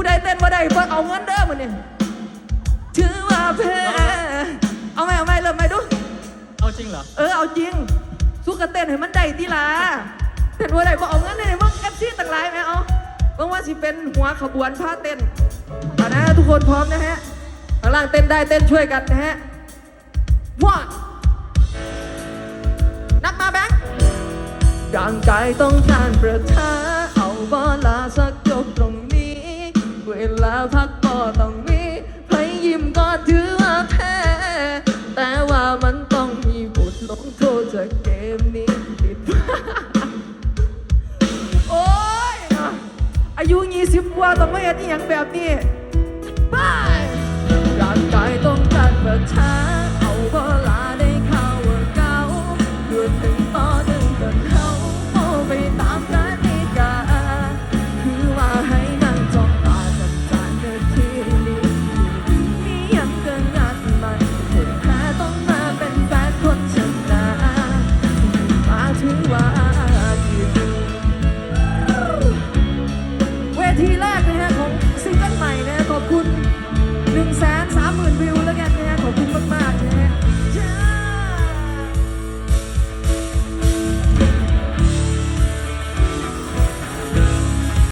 เพิ่นเอาเงินเด้อมันนี่ถือว่าแพ้เอาไหมเอาไหมเริ่มไหมดู เอาจริงเหรอ เออเอาจริงสู้กันเต้นให้มันได้ทีละเต้นว่าได้บ่เอาเงินเลยมึงเอฟซีต่างหลายไหมเอาเบิ่งว่าสิเป็นหัวขบวนพาเต้นเอานะทุกคนพร้อมนะฮะข้างล่างเต้นได้เต้นช่วยกันนะฮะว่านับมาแบงค์ร่างกายต้องการประทาเอา เวลาพักก็ต้องมีใครยิ้มก็ถือว่าแพ้ แต่ว่ามันต้องมีบทลงโทษจากเกมนี้ผิดโอ้ยนะอายุยี่สิบกว่าต้องไม่เห็นอย่างแบบนี้บา ทีแรกนะฮะของซิงเกิลใหม่นะขอบคุณ1หมื่นวิว